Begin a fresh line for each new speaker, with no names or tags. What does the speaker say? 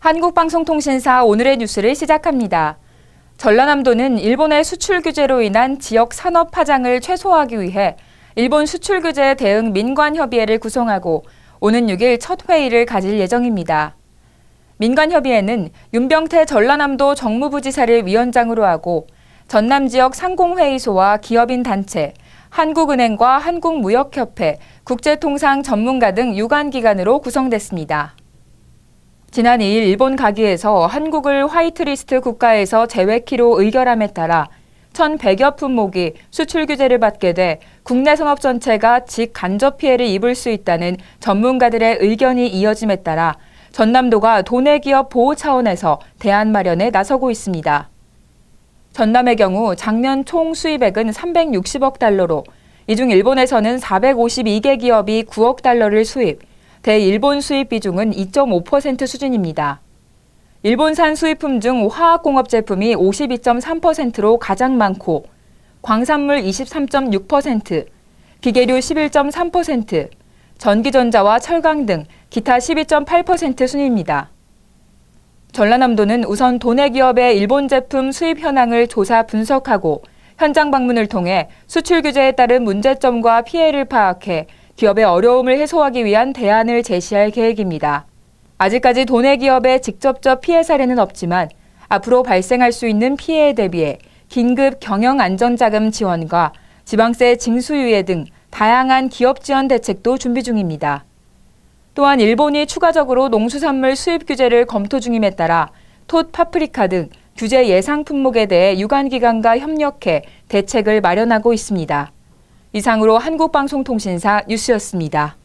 한국방송통신사 오늘의 뉴스를 시작합니다. 전라남도는 일본의 수출 규제로 인한 지역 산업 파장을 최소화하기 위해 일본 수출 규제 대응 민관 협의회를 구성하고 오는 6일 첫 회의를 가질 예정입니다. 민관 협의회는 윤병태 전라남도 정무부지사를 위원장으로 하고 전남 지역 상공회의소와 기업인 단체, 한국은행과 한국무역협회, 국제통상 전문가 등 유관기관으로 구성됐습니다. 지난 2일 일본 가기에서 한국을 화이트리스트 국가에서 제외키로 의결함에 따라 1,100여 품목이 수출 규제를 받게 돼 국내 산업 전체가 직 간접 피해를 입을 수 있다는 전문가들의 의견이 이어짐에 따라 전남도가 도내 기업 보호 차원에서 대안 마련에 나서고 있습니다. 전남의 경우 작년 총 수입액은 360억 달러로 이 중 일본에서는 452개 기업이 9억 달러를 수입, 대일본 수입 비중은 2.5% 수준입니다. 일본산 수입품 중 화학공업 제품이 52.3%로 가장 많고 광산물 23.6%, 기계류 11.3%, 전기전자와 철강 등 기타 12.8% 순입니다. 전라남도는 우선 도내 기업의 일본 제품 수입 현황을 조사 분석하고 현장 방문을 통해 수출 규제에 따른 문제점과 피해를 파악해 기업의 어려움을 해소하기 위한 대안을 제시할 계획입니다. 아직까지 도내 기업의 직접적 피해 사례는 없지만 앞으로 발생할 수 있는 피해에 대비해 긴급 경영 안전 자금 지원과 지방세 징수유예 등 다양한 기업 지원 대책도 준비 중입니다. 또한 일본이 추가적으로 농수산물 수입 규제를 검토 중임에 따라 톳 파프리카 등 규제 예상 품목에 대해 유관기관과 협력해 대책을 마련하고 있습니다. 이상으로 한국방송통신사 뉴스였습니다.